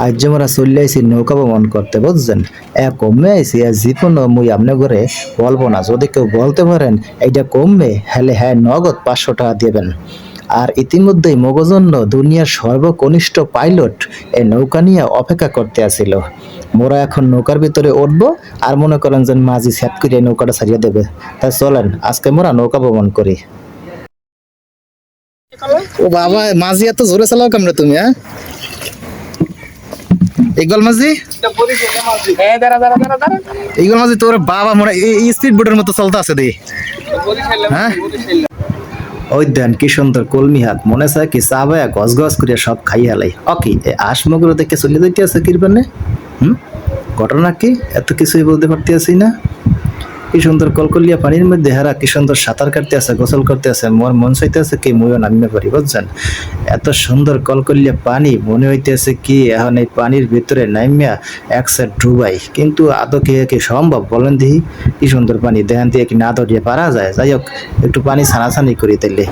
আজ যে মোরা চলে আইছি, নৌকা ভ্রমণ করতে, বুঝছেন? এ কমে আইছি আর জীবন মুই আপনি ঘরে বলব না। যদি কেউ বলতে পারেন, এইটা কমবে, হলে হ্যাঁ নগদ পাঁচশো টাকা দেবেন। আর ইতিমধ্যেই মগজন্য দুনিয়ার সর্বকনিষ্ঠ পাইলট এই নৌকা নিয়ে অপেক্ষা করতে আসিল। মোরা এখন নৌকার ভিতরে উঠবো আর মনে করেন যে মাঝি স্যাপ করে নৌকাটা ছাড়িয়ে দেবে। তাই চলেন, আজকে মোরা নৌকা ভ্রমণ করি। ও বাবা, মাঝি এত জোরে চালাও কেমন তুমি হ্যাঁ? ইকবাল মাঝি? হ্যাঁ দাঁড়া দাঁড়া দাঁড়া দাঁড়া। ইকবাল মাঝি তোর বাবা মনে স্পিড বোটের মতো চলতে আছে দি। হ্যাঁ? ওই দেন কি সুন্দর কলমি হাত। মনে চায় কি করিয়া সব খাই হালাই অকি এই দেখে চলে যাইতে আছে কিরবানে? হুম? ঘটনা কি? এত কিছুই বলতে পারতে আছি না। কি সুন্দর কলকলিয়া পানির মধ্যে হারা, কি সুন্দর সাঁতার কাটতে আছে, গোসল করতে আছে, মোর মন চাইতে আছে কি ময়ও নামিয়ে পারি, বুঝছেন? এত সুন্দর কলকলিয়া পানি, মনে হইতেছে কি এখন এই পানির ভিতরে নামিয়া এক সাইড ডুবাই। কিন্তু আদৌ কি কি সম্ভব বলেন দিহি কি সুন্দর পানি, দেখান দিয়ে কি না ধরিয়ে পারা যায়। যাই হোক, একটু পানি ছানাছানি করি তাইলে।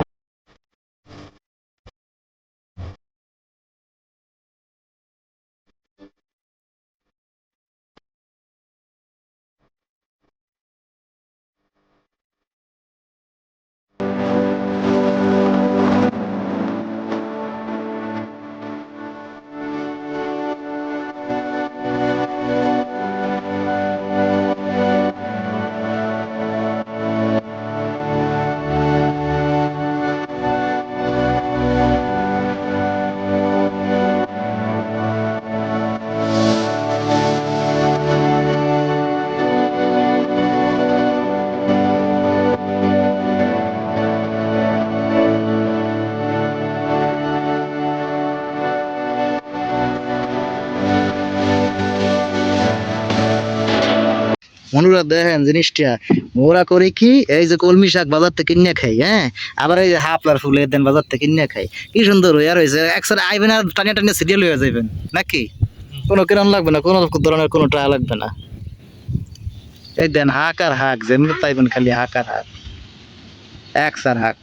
মনুরা দেখেন জিনিসটা। মোরা করে কি এই যে কলমি শাক বাজার থেকে কিনে খাই হ্যাঁ? আবার এই যে হাফলার ফুলের দেন বাজার থেকে কিনে খাই কি সুন্দর হয়ে আর রয়েছে একসাথে আইবেন আর টানিয়া টানিয়া সিরিয়াল হয়ে যাবেন নাকি? কোনো কিরণ লাগবে না কোনো ধরনের কোনো ট্রা লাগবে না। এই দেন হাক আর হাক যেমনি পাইবেন খালি হাক আর হাক। এক সার হাক।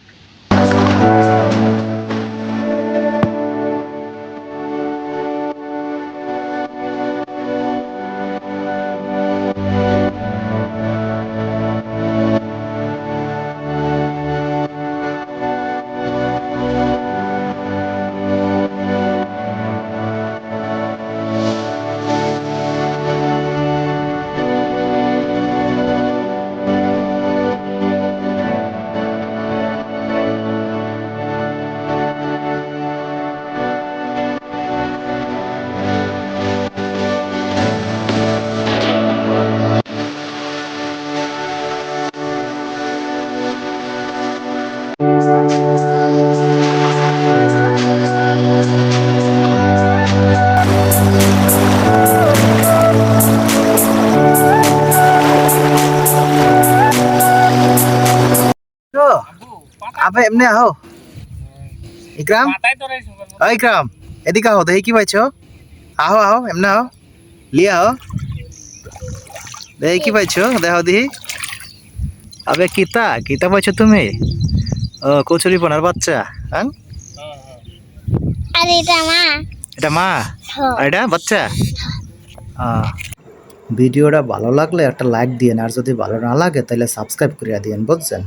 এমনি আহো। ইকরাম? ওই ইকরাম এদিকে আহো দেখি কি পাইছো। আহো আহো এমনি আহো। লিয়ে আহো। দেখি কি পাইছো দেখো দেখি। আবে কিতা? কিতা পাইছো তুমি? ও কচুরি পোনার বাচ্চা হ্যাঁ? আরে এটা মা। এটা মা? আর এটা বাচ্চা? ভিডিওটা ভালো লাগলে একটা লাইক দিয়েন আর যদি ভালো না লাগে তাহলে সাবস্ক্রাইব করে দিয়েন বুঝছেন?